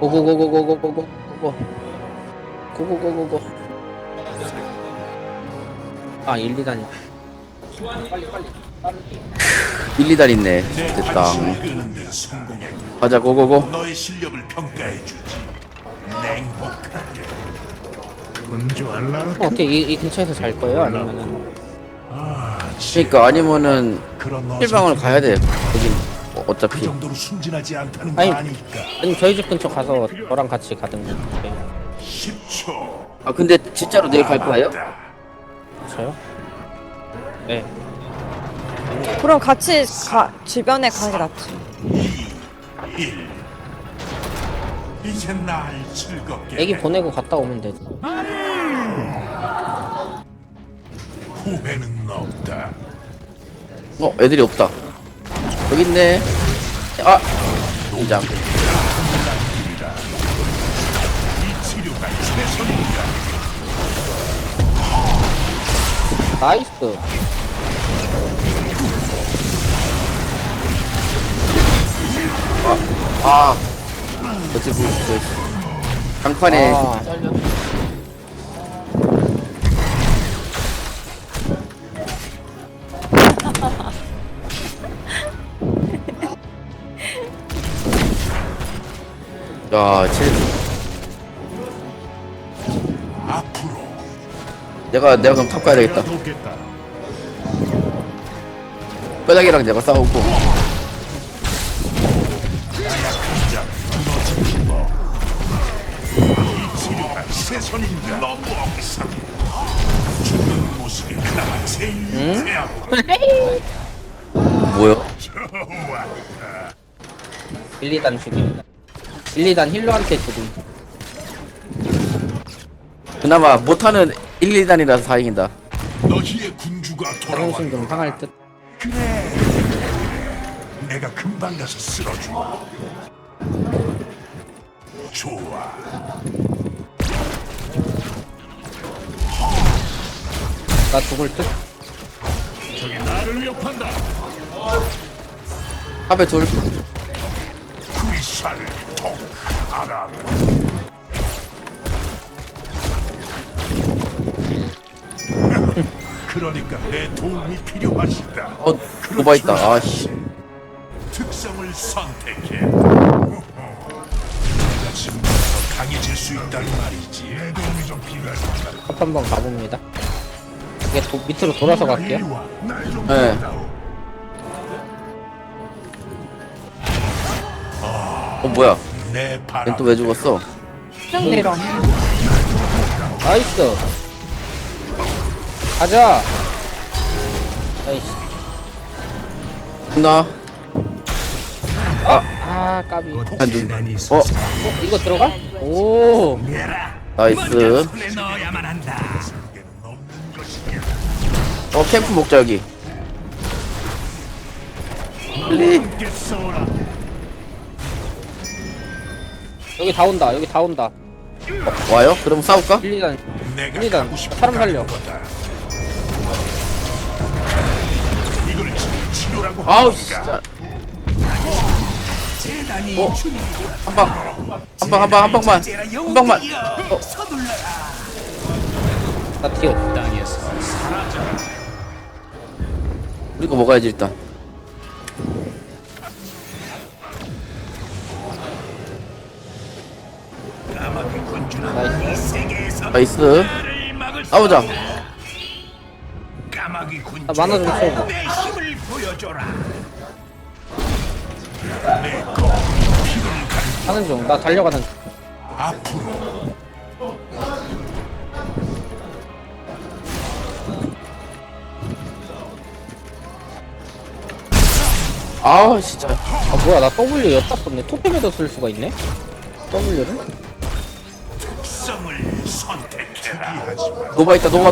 고고고고고고고고고 고고고고고 아 1, 2단이 1, 2달 있네. 됐다. 가자, 고고고. 너의 실력을 평가해 주지. 냉혹하게 알라? 어, 어떻게 이, 이 근처에서 잘 거예요? 아니면은 그러니까 아니면은 그런 너 필방을 가야 돼. 거긴 어, 그 어차피. 정도로 순진하지 않다는 아니. 거 아니까. 아니 저희 집 근처 가서 저랑 같이 가든가 네. 10초. 아 근데 진짜로 내일 갈 거예요? 저요? 네 그럼 같이 가, 주변에 가는 게 낫지. 1. 이제 날 즐겁게. 애기 해. 보내고 갔다 오면 되지 후회는 없다. 어 애들이 없다. 여기 있네. 아, 공장. 나이스. 아, 아. 어찌 보시죠. 강판에. 아. 야 칠. 앞으로 내가 내가 그럼 탑 가야 되겠다. 뼈다귀랑 내가 싸우고. 유쾌하고 뭐야? 좋아. 1, 2단 죽입니다 1, 2단 힐러한테 죽임 그나마 못하는 1, 2단이라서 다행이다. 너희의 군주가. 자존심 좀 상할 듯 내가 금방 가서 쓸어줘. 좋아. 나 죽을 듯? 저기 나를 위협한다. 탑에 둘. 통 알아. 그러니까 내 도움이 필요하시다. 어 노바 있다. 아 씨. 특성을 선택해. 내가 지금부터 강해질 수 있다는 말이지. 내 도움이 좀 필요하시다. 컵 한번 가봅니다 이게 도, 밑으로 돌아서 갈게요 날좀 네. 어 뭐야? 얜 또 왜 죽었어? 쭉 내려. 나이스 가자 나이스 나. 아 까비 어? 한 눈. 어 이거 들어가? 오 나이스. 어 캠프 먹자 여기. 여기 다 온다 여기 다 온다 와요? 그럼 싸울까? 1, 2단 내가 일단 가고 싶은 사람 살려. 아우? 진짜. 어? 한 방. 한 방, 한 방, 한 방만. 한 방만. 어, 나 튀어 우리 거 먹어야지 일단. 나이스 나이스. 싸우자. 까마귀 군주 나 만화 좀 채우고 내 힘을 보여줘라. 하는 중나 달려가는 중 앞으로 아우 진짜. 아 뭐야 나 W 였다 썼네 토템에도 쓸 수가 있네 W를? 노바 있다 노바.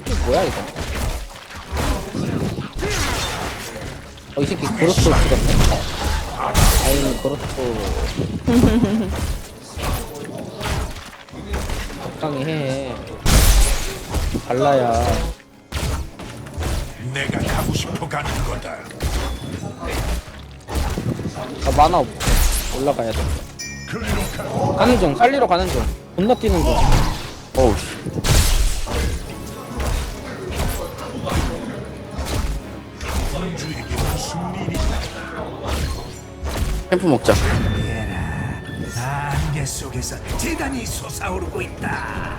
이게 뭐야 이거? 어이 새끼 그로스 찍었네. 아이 그로스. 적당히 해. 발라야. 않고 가는 거다. 아, 만화 없어. 올라가야 돼. 가. 가는 중, 살리러 가는 중. 존나 뛰는 중. 어우 씨. 캠프 먹자 안개 속에서 재단이 솟아오르고 있다.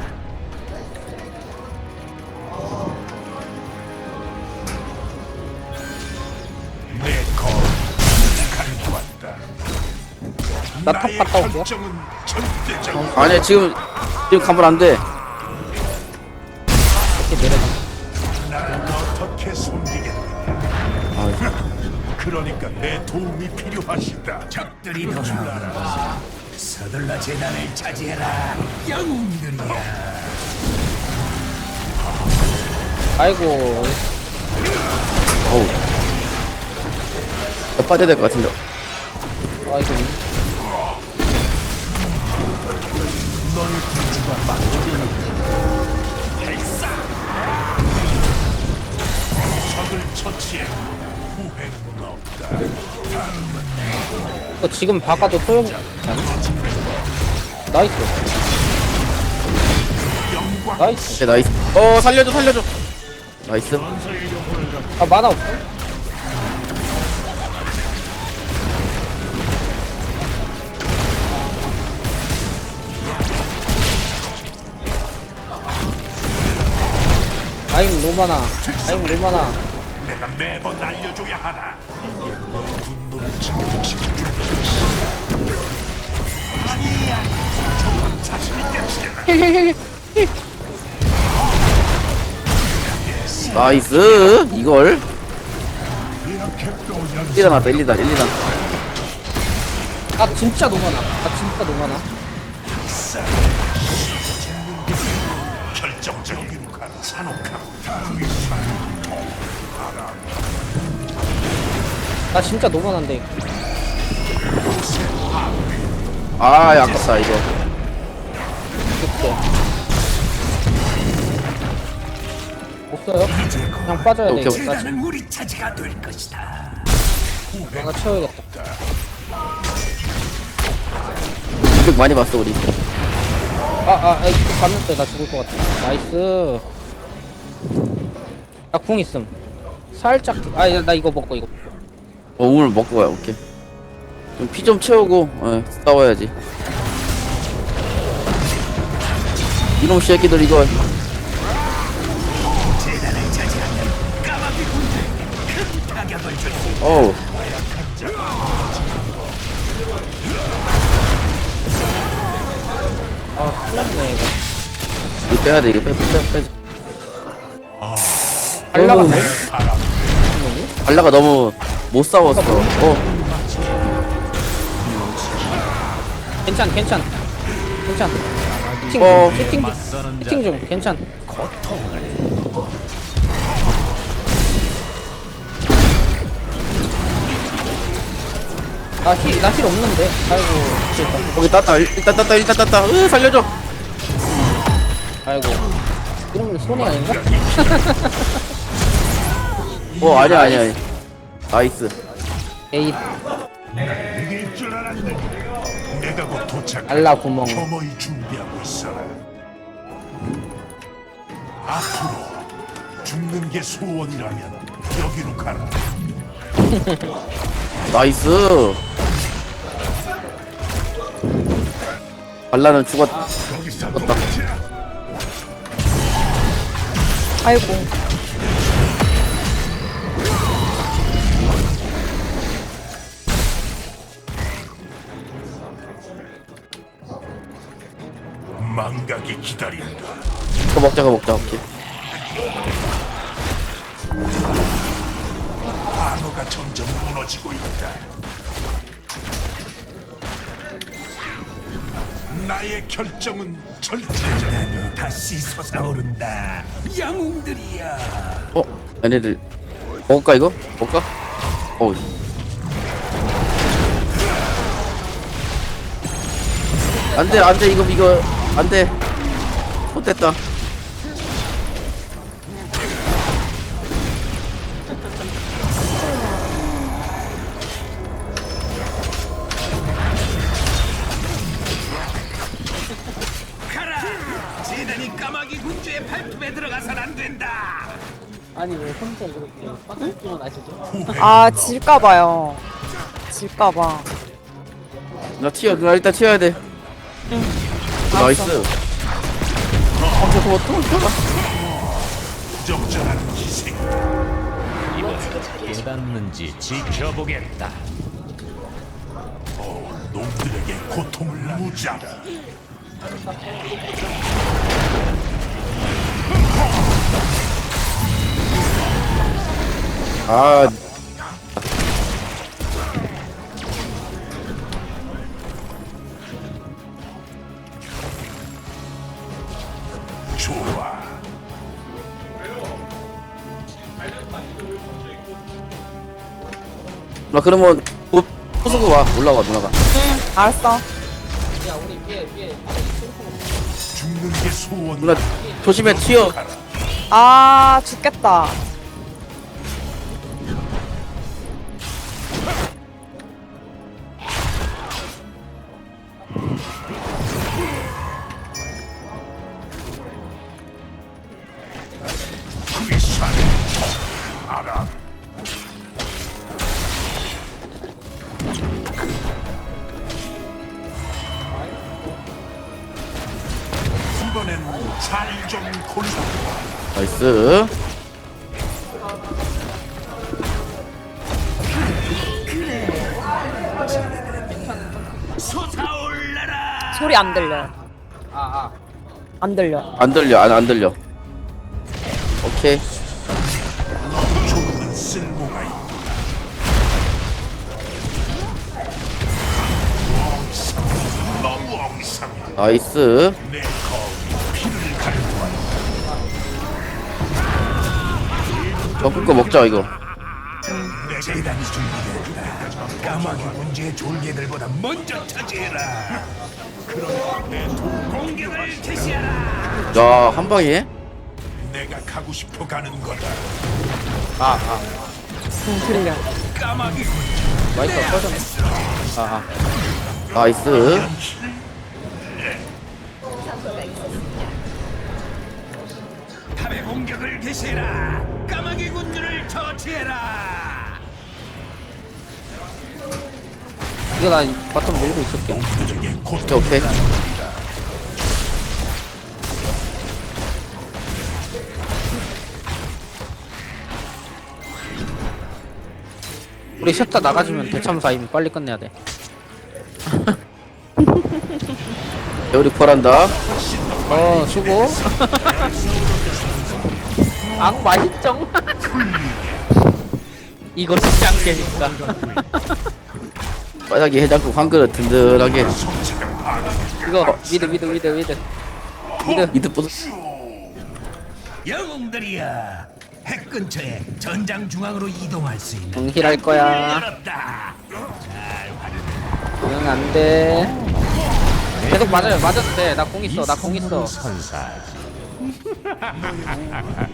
나탑 갔다 올게요. 아니야 지금 지금 가면 안 돼 이렇게 내려가. 어떻게 숨기겠느냐? 아, 그러니까 내 도움이 필요하시다. 적들이 더 알아. 서둘러 재단을 차지해라. 영웅들이야. 아이고, 빠져야 될 것 같은데 아이고. 이거 지금 소용이 없잖아. 나이스. 나이스. 오케이 나이스 어 살려줘 살려줘 나이스 아, 만화 없어? 아임 로마나 아임 로마나 내가 매번 알려줘야 하나. 나이스 이걸 이렇게 또 연습. 1리단 왔다 1리단 1리단 아 진짜 노마나 아 진짜 노마나 결정적인. 산옥 나 진짜 노마나인데. 아 아깝다 이거. 그때. 없어요? 그냥 빠져야 돼 오케이, 이거 오케이. 나 지금 우리 차지가 될 것이다. 내가 채워야겠다. 200 많이 봤어 우리. 아아 아, 이거 봤는데 나 죽을 것 같아. 나이스. 나 궁 있음. 살짝 아나 이거 먹고 이거 어 오늘 먹고 가야 오케이. 좀 피 좀 채우고 어, 싸워야지. 이놈 새끼들 이거. 어우. 아 큰일 났네 이거 이거 빼야 돼 이거 빼, 빼, 빼, 빼. 발라가 어우, 발라가 너무 못 싸웠어. 어. 괜찮 괜찮. 괜찮. 채팅 어. 중 채팅 중 채팅 중. 괜찮. 나힐 나 힐 없는데. 아이고 됐다. 거기 땄다. 일- 일단 땄다 일단 땄다. 으 살려줘. 아이고. 이러면 손해 아닌가? 어 아니야 아니야 아니야. 나이스 에이 이길 줄 알았네. 내가 곧 도착. 알라 구멍 겸허히 준비하고 있어라. 앞으로 죽는 게 소원이라면 여기로 가라. 나이스 발라는 죽었 여기서 맞다. 놀자. 아이고. 망각이 기다린다. 그거 먹자 그거 먹자 오케이 방어가 점점 무너지고 있다. 나의 결정은 절대적. 다시 솟아오른다. 영웅들이야. 어 얘네들 먹을까 이거 먹을까 어우 안돼 안돼 이거 이거 안돼 못됐다 아니 왜 혼자 이렇게 빡빡기만 하시죠? 아 질까봐요. 질까봐. 나 튀어 나 일단 튀어야 돼 나이스. 어. 저거 어떡해. 어떡해 적절한 희생 깨닫는지 지켜보겠다. 어, 놈들에게 고통을 무지하다 아 나 그러면 옷 부수고 와. 올라와 누나가. 알았어. 야 우리 위에 위에 죽는 게 소원 누나 조심해 튀어. 아 죽겠다 나이스. 소리 안 들려. 아아 안 들려. 안 들려 안, 안 들려. 오케이. 나이스 적은 거 먹자 이거. 내 재단이 준비됐다. 까마귀 문제의 졸개들보다 먼저 차지해라. 그럼 내두 공격을 개시하라. 야 한 방에? 내가 가고 싶어 가는 거다. 응 들려 까마귀 마이크가 꺼졌네. 아아. 나이스 탑의 공격을 개시해라. 까마귀 군주를 처치해라. 이거 나 바텀 밀고 있을게. 오케이 오케이. 우리 셋 다 나가주면 대참사 이미 빨리 끝내야 돼. 배우리 펄한다 어, 수고. 악 맛있정? 이거 쉽지 않게니까. 바닥에 해장국 한 그릇 든든하게 이거 미드 미드 미드 미드. 미드. 미드 부수 영웅들이야 핵 근처에 전장 중앙으로 이동할 수 있는 응, 힐할 거야. 열었다 응, 안 돼. 계속 맞아요. 맞아도 돼. 나 공 있어. 나 공 있어. 선사.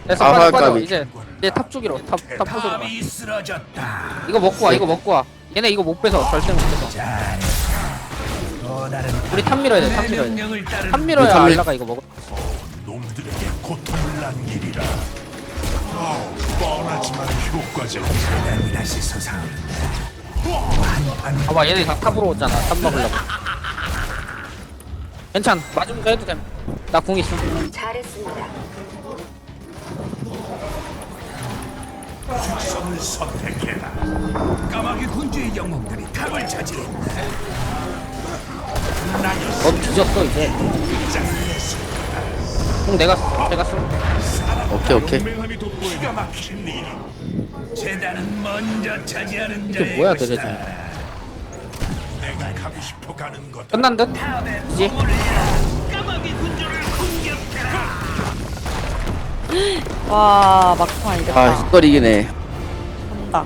됐어. 아, 빠져, 빠져. 까비. 이제 이제 탑 쪽이로. 탑, 탑 부수로 가. 쓰러졌다 이거 먹고 와. 이거 먹고 와. 얘네 이거 못 빼서. 절대 못 빼서. 잘해 또 다른 우리 탑 밀어야 돼. 탑내 밀어야 돼. 명령을 따르는 탑 밀어야 탑 밀- 알라가 이거 먹어. 놈들에게 고통을 남기리라 어, 뻔하지만 효과적 대단히 다시 솟아오른다 봐봐. 얘네 다 탑으로 오잖아. 탑 먹으려고. 괜찮. 맞으면서 해도 됨. 나공 있어. 잘했습니다. 성을 선택해라 까마귀 군주의 영웅들이 탑을 차지했다 너 뒤졌어 이제. 공 내가 써. 내가 써. 오케이 오케이 기가 막힌 일 재단은 먼저 차지하는 이게 자의 뭐야, 것이다. 도대체. 가고 싶어 가는 것 끝난 듯? 이제 와 막판 이겼다 아 이걸 이기네 한다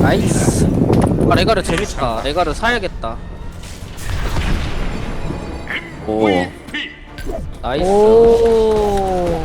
나이스. 아 레가르 재밌다. 레가르 사야겠다. 오 나이스. 오